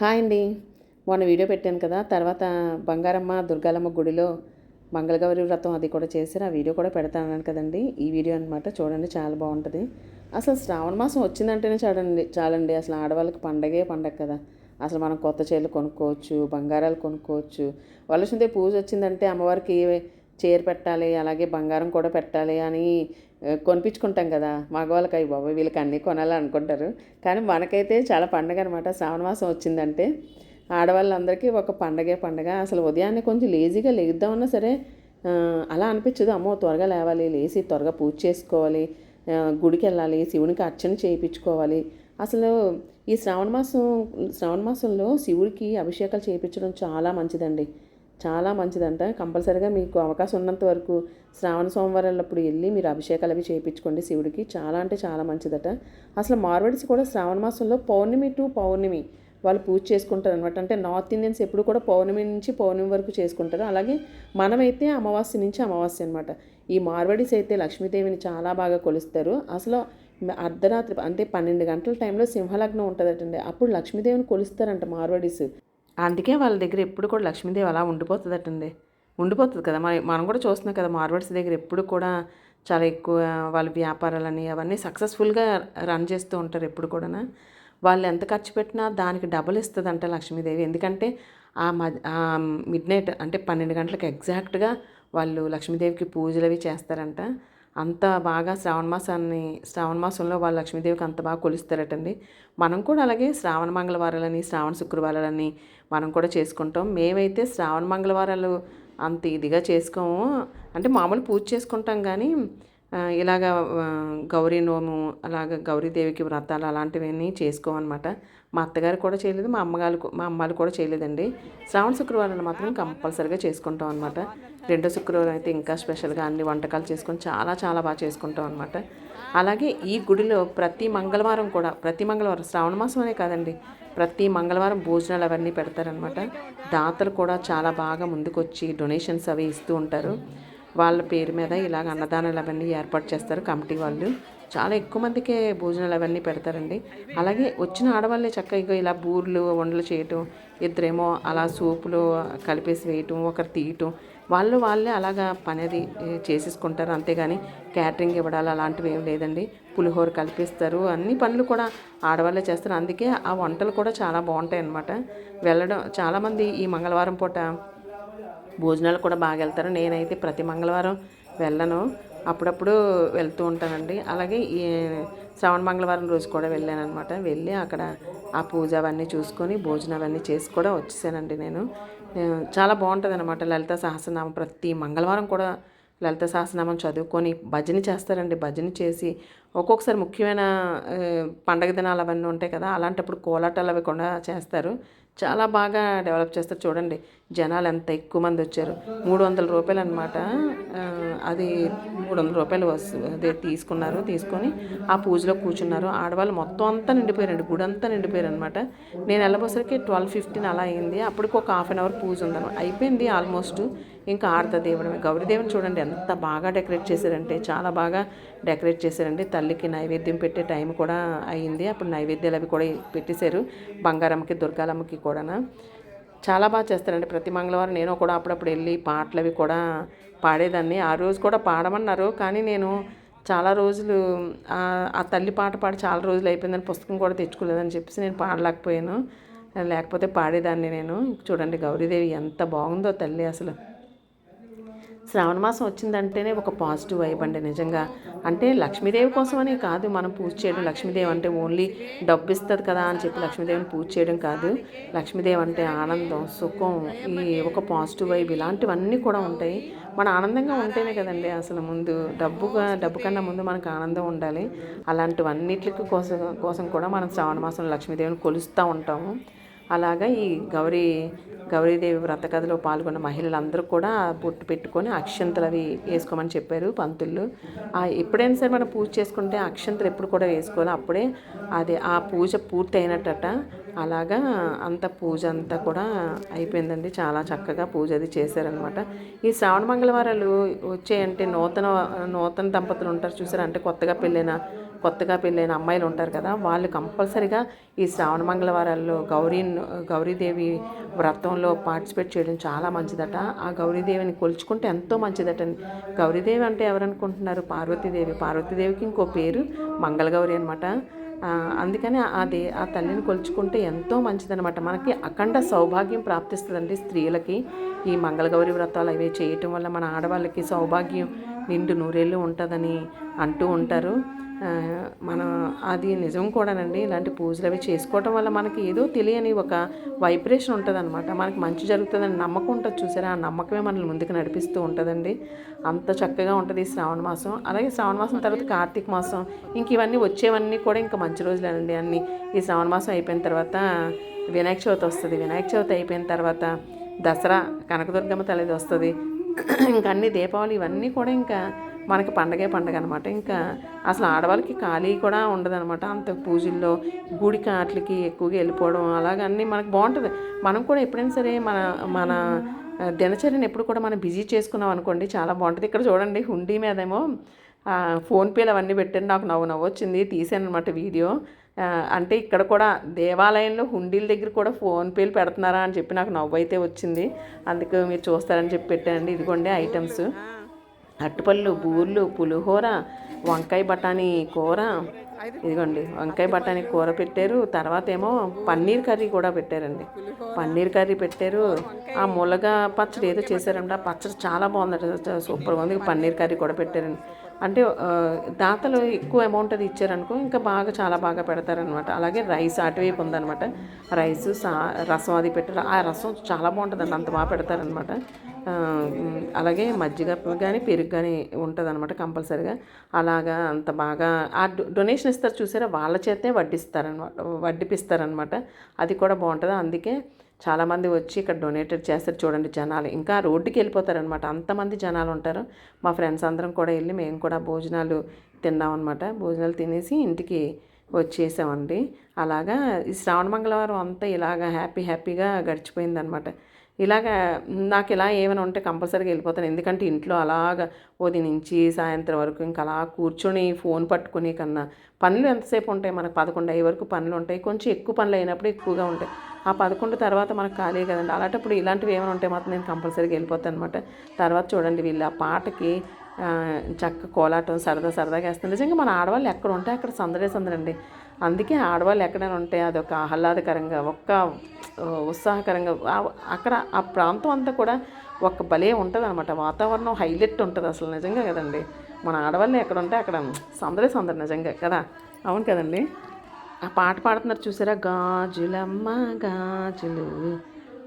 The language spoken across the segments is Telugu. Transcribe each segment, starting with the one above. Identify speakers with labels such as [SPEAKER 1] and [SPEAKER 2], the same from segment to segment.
[SPEAKER 1] హాయ్ అండి. మొన్న వీడియో పెట్టాను కదా తర్వాత బంగారమ్మ దుర్గాలమ్మ గుడిలో మంగళగౌరి వ్రతం అది కూడా చేశారు. ఆ వీడియో కూడా పెడతాను కదండి. ఈ వీడియో అనమాట చూడండి చాలా బాగుంటుంది. అసలు శ్రావణ మాసం వచ్చిందంటేనే చూడండి చాలండి. అసలు ఆడవాళ్ళకి పండగే పండగ కదా. అసలు మనం కొత్త చీరలు కొనుక్కోవచ్చు బంగారాలు కొనుక్కోవచ్చు. వలసిందే పూజ వచ్చిందంటే అమ్మవారికి చీర పెట్టాలి అలాగే బంగారం కూడా పెట్టాలి అని కొనిపించుకుంటాం కదా. మగవాళ్ళకి అయ్యి బాబు వీళ్ళకి అన్నీ కొనాలి అనుకుంటారు. కానీ మనకైతే చాలా పండగ అనమాట శ్రావణ మాసం వచ్చిందంటే ఆడవాళ్ళందరికీ ఒక పండగే పండగ. అసలు ఉదయాన్నే కొంచెం లేజీగా లేద్దామన్నా సరే అలా అనిపించదు. అమ్మో త్వరగా లేవాలి లేచి త్వరగా పూజ చేసుకోవాలి గుడికి వెళ్ళాలి శివునికి అర్చన చేయించుకోవాలి. అసలు ఈ శ్రావణ మాసం శ్రావణ మాసంలో శివుడికి అభిషేకాలు చేయించడం చాలా మంచిదండి. చాలా మంచిదంట. కంపల్సరీగా మీకు అవకాశం ఉన్నంత వరకు శ్రావణ సోమవారాలప్పుడు వెళ్ళి మీరు అభిషేకాలు అవి చేయించుకోండి శివుడికి. చాలా అంటే చాలా మంచిదట. అసలు మార్వడిస్ కూడా శ్రావణ మాసంలో పౌర్ణమి టు పౌర్ణమి వాళ్ళు పూజ చేసుకుంటారు అనమాట అంటే నార్త్ ఇండియన్స్ ఎప్పుడు కూడా పౌర్ణమి నుంచి పౌర్ణమి వరకు చేసుకుంటారు. అలాగే మనమైతే అమావాస్య నుంచి అమావాస్య అనమాట ఈ మార్వడిస్ అయితే లక్ష్మీదేవిని చాలా బాగా కొలుస్తారు. అసలు అర్ధరాత్రి అంటే పన్నెండు గంటల టైంలో సింహలగ్నం ఉంటుందటండి. అప్పుడు లక్ష్మీదేవిని కొలుస్తారంట మార్వడిస్. అందుకే వాళ్ళ దగ్గర ఎప్పుడు కూడా లక్ష్మీదేవి అలా ఉండిపోతుందటండి. ఉండిపోతుంది కదా. మరి మనం కూడా చూస్తున్నాం కదా మార్వడ్స్ దగ్గర ఎప్పుడు కూడా చాలా ఎక్కువ వాళ్ళ వ్యాపారాలని అవన్నీ సక్సెస్ఫుల్గా రన్ చేస్తూ ఉంటారు ఎప్పుడు కూడా వాళ్ళు ఎంత ఖర్చు పెట్టినా దానికి డబుల్ ఇస్తుందంట లక్ష్మీదేవి. ఎందుకంటే ఆ మ మిడ్ నైట్ అంటే పన్నెండు గంటలకు ఎగ్జాక్ట్గా వాళ్ళు లక్ష్మీదేవికి పూజలు అవి చేస్తారంట. అంత బాగా శ్రావణ మాసాన్ని శ్రావణ మాసంలో వాళ్ళు లక్ష్మీదేవికి అంత బాగా కొలుస్తారటండి. మనం కూడా అలాగే శ్రావణ మంగళవారాలని శ్రావణ శుక్రవారాలని మనం కూడా చేసుకుంటాం. మేమైతే శ్రావణ మంగళవారాలు అంత ఇదిగా చేసుకోము. అంటే మామూలు పూజ చేసుకుంటాం కానీ ఇలాగ గౌరీ నోము అలాగ గౌరీదేవికి వ్రతాలు అలాంటివన్నీ చేసుకోమన్నమాట మా అత్తగారు కూడా చేయలేదు మా అమ్మగారు మా అమ్మాలు కూడా చేయలేదండి. శ్రావణ శుక్రవారం మాత్రం కంపల్సరీగా చేసుకుంటాం అనమాట రెండో శుక్రవారం అయితే ఇంకా స్పెషల్గా అన్ని వంటకాలు చేసుకొని చాలా చాలా బాగా చేసుకుంటాం అనమాట అలాగే ఈ గుడిలో ప్రతి మంగళవారం కూడా ప్రతి మంగళవారం శ్రావణ మాసం అనే కాదండి ప్రతి మంగళవారం భోజనాలు అవన్నీ పెడతారనమాట దాతలు కూడా చాలా బాగా ముందుకొచ్చి డొనేషన్స్ అవి ఇస్తూ ఉంటారు. వాళ్ళ పేరు మీద ఇలాగ అన్నదానాలు అవన్నీ ఏర్పాటు చేస్తారు. కమిటీ వాళ్ళు చాలా ఎక్కువ మందికే భోజనాలు అవన్నీ పెడతారండి. అలాగే వచ్చిన ఆడవాళ్ళే చక్కగా ఇగో ఇలా బూర్లు వండలు చేయటం ఇద్దరేమో అలా సూపులు కలిపేసి వేయటం ఒకరు తీయటం వాళ్ళు వాళ్ళే అలాగా పని అది చేసేసుకుంటారు. అంతేగాని క్యాటరింగ్ ఇవ్వడాలు అలాంటివి ఏం లేదండి. పులిహోర కలిపిస్తారు. అన్ని పనులు కూడా ఆడవాళ్ళే చేస్తారు. అందుకే ఆ వంటలు కూడా చాలా బాగుంటాయి అన్నమాట వెళ్ళడం చాలామంది ఈ మంగళవారం పూట భోజనాలు కూడా బాగా వెళ్తారు. నేనైతే ప్రతి మంగళవారం వెళ్ళను. అప్పుడప్పుడు వెళ్తూ ఉంటానండి. అలాగే ఈ శ్రావణ మంగళవారం రోజు కూడా వెళ్ళాను అనమాట వెళ్ళి అక్కడ ఆ పూజ అవన్నీ చూసుకొని భోజనం అవన్నీ చేసి కూడా వచ్చేసానండి నేను. చాలా బాగుంటుంది అనమాట లలిత సహస్రనామం ప్రతి మంగళవారం కూడా లలిత సహస్రనామం చదువుకొని భజన చేస్తారండి. భజన చేసి ఒక్కొక్కసారి ముఖ్యమైన పండగ దినాలు అవన్నీ ఉంటాయి కదా అలాంటప్పుడు కోలాటాలు అవి కూడా చేస్తారు. చాలా బాగా డెవలప్ చేస్తారు. చూడండి జనాలు ఎంత ఎక్కువ మంది వచ్చారు. మూడు వందల రూపాయలు అనమాట అది మూడు వందల రూపాయలు అదే తీసుకున్నారు. తీసుకొని ఆ పూజలో కూర్చున్నారు. ఆడవాళ్ళు మొత్తం అంతా నిండిపోయారండి. గుడి అంతా నిండిపోయారు అనమాట నేను వెళ్ళబోసరికి ట్వెల్వ్ ఫిఫ్టీన్ అలా అయింది. అప్పటికి ఒక హాఫ్ అన్ అవర్ పూజ ఉందన్నమాట. అయిపోయింది ఆల్మోస్ట్. ఇంకా ఆడత దేవుడమే గౌరీదేవిని చూడండి ఎంత బాగా డెకరేట్ చేశారంటే చాలా బాగా డెకరేట్ చేశారండి. తల్లికి నైవేద్యం పెట్టే టైం కూడా అయింది. అప్పుడు నైవేద్యాలు అవి కూడా పెట్టేశారు. బంగారమ్మకి దుర్గాలమ్మకి కూడా చాలా బాగా చేస్తారండి. ప్రతి మంగళవారం నేను కూడా అప్పుడప్పుడు వెళ్ళి పాటలు అవి కూడా పాడేదాన్ని. ఆ రోజు కూడా పాడమన్నారు. కానీ నేను చాలా రోజులు ఆ తల్లి పాట పాడి చాలా రోజులు అయిపోయిందని పుస్తకం కూడా తెచ్చుకోలేదని చెప్పేసి నేను పాడలేకపోయాను. లేకపోతే పాడేదాన్ని నేను. చూడండి గౌరీదేవి ఎంత బాగుందో తల్లి అసలు. శ్రావణ మాసం వచ్చిందంటేనే ఒక పాజిటివ్ వైబ్ అండి నిజంగా. అంటే లక్ష్మీదేవి కోసమని కాదు మనం పూజ చేయడం లక్ష్మీదేవి అంటే ఓన్లీ డబ్బు ఇస్తుంది కదా అని చెప్పి లక్ష్మీదేవిని పూజ చేయడం కాదు. లక్ష్మీదేవి అంటే ఆనందం సుఖం ఈ ఒక పాజిటివ్ వైబ్ ఇలాంటివన్నీ కూడా ఉంటాయి. మన ఆనందంగా ఉంటేనే కదండి అసలు ముందు డబ్బుగా డబ్బు కన్నా ముందు మనకు ఆనందం ఉండాలి. అలాంటివన్నిటికి కోసం కోసం కూడా మనం శ్రావణ మాసంలో లక్ష్మీదేవిని కొలుస్తూ ఉంటాము. అలాగా ఈ గౌరీ గౌరీదేవి వ్రత కథలో పాల్గొన్న మహిళలందరూ కూడా బొట్టు పెట్టుకొని అక్షంతలు అవి వేసుకోమని చెప్పారు పంతులు. ఎప్పుడైనా సరే మనం పూజ చేసుకుంటే అక్షంతలు ఎప్పుడు కూడా వేసుకోవాలి. అప్పుడే అది ఆ పూజ పూర్తి అయినట్టట అలాగా అంత పూజ అంతా కూడా అయిపోయిందండి. చాలా చక్కగా పూజ అది చేశారనమాట ఈ శ్రావణ మంగళవారాలు వచ్చాయంటే నూతన నూతన దంపతులు ఉంటారు చూసారా? అంటే కొత్తగా పెళ్ళైన కొత్తగా పెళ్ళైన అమ్మాయిలు ఉంటారు కదా వాళ్ళు కంపల్సరిగా ఈ శ్రావణ మంగళవారాల్లో గౌరీ గౌరీదేవి వ్రతంలో పార్టిసిపేట్ చేయడం చాలా మంచిదట. ఆ గౌరీదేవిని కొలుచుకుంటే ఎంతో మంచిదట. గౌరీదేవి అంటే ఎవరనుకుంటున్నారు? పార్వతీదేవి. పార్వతీదేవికి ఇంకో పేరు మంగళగౌరి అనమాట అందుకని అది ఆ తల్లిని కొలుచుకుంటే ఎంతో మంచిదనమాట మనకి అఖండ సౌభాగ్యం ప్రాప్తిస్తుందండి స్త్రీలకి. ఈ మంగళగౌరి వ్రతాలు అవి చేయటం వల్ల మన ఆడవాళ్ళకి సౌభాగ్యం నిండు నూరేళ్ళు ఉంటుందని అంటూ ఉంటారు. మన అది నిజం కూడానండి. ఇలాంటి పూజలు అవి చేసుకోవటం వల్ల మనకి ఏదో తెలియని ఒక వైబ్రేషన్ ఉంటుంది అనమాట మనకి మంచి జరుగుతుందని నమ్మకం ఉంటుంది చూసారా? ఆ నమ్మకమే మనల్ని ముందుకు నడిపిస్తూ ఉంటుందండి. అంత చక్కగా ఉంటుంది ఈ శ్రావణ మాసం. అలాగే శ్రావణ మాసం తర్వాత కార్తీక మాసం. ఇంక ఇవన్నీ వచ్చేవన్నీ కూడా ఇంకా మంచి రోజులేనండి అన్నీ. ఈ శ్రావణ మాసం అయిపోయిన తర్వాత వినాయక చవితి వస్తుంది. వినాయక చవితి అయిపోయిన తర్వాత దసరా కనకదుర్గమ్మ తల్లిది వస్తుంది. ఇంకా అన్ని దీపావళి ఇవన్నీ కూడా ఇంకా మనకి పండగే పండగ అనమాట ఇంకా అసలు ఆడవాళ్ళకి ఖాళీ కూడా ఉండదనమాట అంత పూజల్లో గుడి కాట్లకి ఎక్కువగా వెళ్ళిపోవడం అలాగన్నీ మనకు బాగుంటుంది. మనం కూడా ఎప్పుడైనా సరే మన మన దినచర్యను ఎప్పుడు కూడా మనం బిజీ చేసుకున్నాం అనుకోండి చాలా బాగుంటుంది. ఇక్కడ చూడండి హుండీ మీదేమో ఫోన్పేలు అవన్నీ పెట్టండి నాకు నవ్వు నవ్వు వచ్చింది తీసాను అనమాట వీడియో అంటే ఇక్కడ కూడా దేవాలయంలో హుండీల దగ్గర కూడా ఫోన్పేలు పెడుతున్నారా అని చెప్పి నాకు నవ్వు అయితే వచ్చింది. అందుకు మీరు చూస్తారని చెప్పి పెట్టానండి. ఇదిగోండి ఐటమ్స్. అట్టుపళ్ళు బూర్లు పులిహోర వంకాయ బఠానీ కూర. ఇదిగోండి వంకాయ బఠానీ కూర పెట్టారు. తర్వాత ఏమో పన్నీర్ కర్రీ కూడా పెట్టారండి. పన్నీర్ కర్రీ పెట్టారు. ఆ ములగ పచ్చడి ఏదో చేశారండి ఆ పచ్చడి చాలా బాగుందట. సూపర్గా ఉంది. పన్నీర్ కర్రీ కూడా పెట్టారండి. అంటే దాతలు ఎక్కువ అమౌంట్ అది ఇచ్చారనుకో ఇంకా బాగా చాలా బాగా పెడతారనమాట అలాగే రైస్ అటువైపు ఉందనమాట రైస్ సా రసం అది పెట్టారు. ఆ రసం చాలా బాగుంటుందండి. అంత బాగా పెడతారనమాట అలాగే మజ్జిగ కానీ పెరుగు కానీ ఉంటుంది అనమాట కంపల్సరీగా. అలాగా అంత బాగా ఆ డొనేషన్ ఇస్తారు చూసారా? వాళ్ళ చేతే వడ్డిస్తారనమాట వడ్డిపిస్తారనమాట అది కూడా బాగుంటుంది. అందుకే చాలామంది వచ్చి ఇక్కడ డొనేటెడ్ చేస్తారు చూడండి జనాలు. ఇంకా రోడ్డుకి వెళ్ళిపోతారనమాట అంతమంది జనాలు ఉంటారు. మా ఫ్రెండ్స్ అందరం కూడా వెళ్ళి మేము కూడా భోజనాలు తిన్నామన్నమాట. భోజనాలు తినేసి ఇంటికి వచ్చేసామండి. అలాగా ఈ శ్రావణ మంగళవారం అంతా ఇలాగా హ్యాపీ హ్యాపీగా గడిచిపోయిందనమాట ఇలాగ నాకు ఇలా ఏమైనా ఉంటే కంపల్సరీగా వెళ్ళిపోతాను. ఎందుకంటే ఇంట్లో అలాగ ఉదయం నుంచి సాయంత్రం వరకు ఇంకా అలా కూర్చొని ఫోన్ పట్టుకుని కన్నా పనులు ఎంతసేపు ఉంటాయి? మనకు పదకొండు అయ్యే వరకు పనులు ఉంటాయి. కొంచెం ఎక్కువ పనులు అయినప్పుడు ఎక్కువగా ఉంటాయి. ఆ పదకొండు తర్వాత మనకు ఖాళీ కదండి. అలాంటప్పుడు ఇలాంటివి ఏమైనా ఉంటే మాత్రం నేను కంపల్సరీగా వెళ్ళిపోతాను అనమాట తర్వాత చూడండి వీళ్ళు ఆ పాటకి చక్క కోలాటం సరదా సరదాగా వేస్తుంది నిజంగా మన ఆడవాళ్ళు ఎక్కడ ఉంటే అక్కడ సందడే సందడండి. అందుకే ఆడవాళ్ళు ఎక్కడైనా ఉంటే అదొక ఆహ్లాదకరంగా ఒక్క ఉత్సాహకరంగా అక్కడ ఆ ప్రాంతం అంతా కూడా ఒక భలే ఉంటుంది అనమాట వాతావరణం హైలైట్ ఉంటుంది అసలు నిజంగా కదండి. మన ఆడవాళ్ళు ఎక్కడ ఉంటే అక్కడ సందడే సందడి నిజంగా కదా? అవును కదండి. ఆ పాట పాడుతున్నారు చూసారా? గాజులమ్మ గాజులు.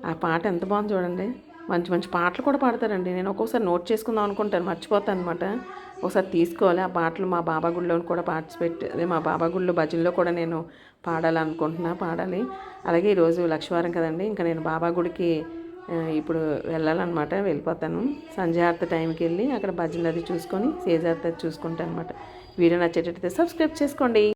[SPEAKER 1] ఆ పాట ఎంత బాగుంది చూడండి. మంచి మంచి పాటలు కూడా పాడతారండి. నేను ఒక్కోసారి నోట్ చేసుకుందాం అనుకుంటాను మర్చిపోతాను అనమాట ఒకసారి తీసుకోవాలి ఆ పాటలు మా బాబా గుడిలో కూడా పార్టిసిపేట్ అదే మా బాబా గుడిలో భజనలో కూడా నేను పాడాలనుకుంటున్నా పాడాలి. అలాగే ఈరోజు లక్షవారం కదండి ఇంకా నేను బాబా గుడికి ఇప్పుడు వెళ్ళాలన్నమాట వెళ్ళిపోతాను. సంధ్యార్త టైంకి వెళ్ళి అక్కడ భజనలు అది చూసుకొని సేజార్త చూసుకుంటాను అనమాట వీడియో నచ్చేటట్టయితే సబ్స్క్రైబ్ చేసుకోండి.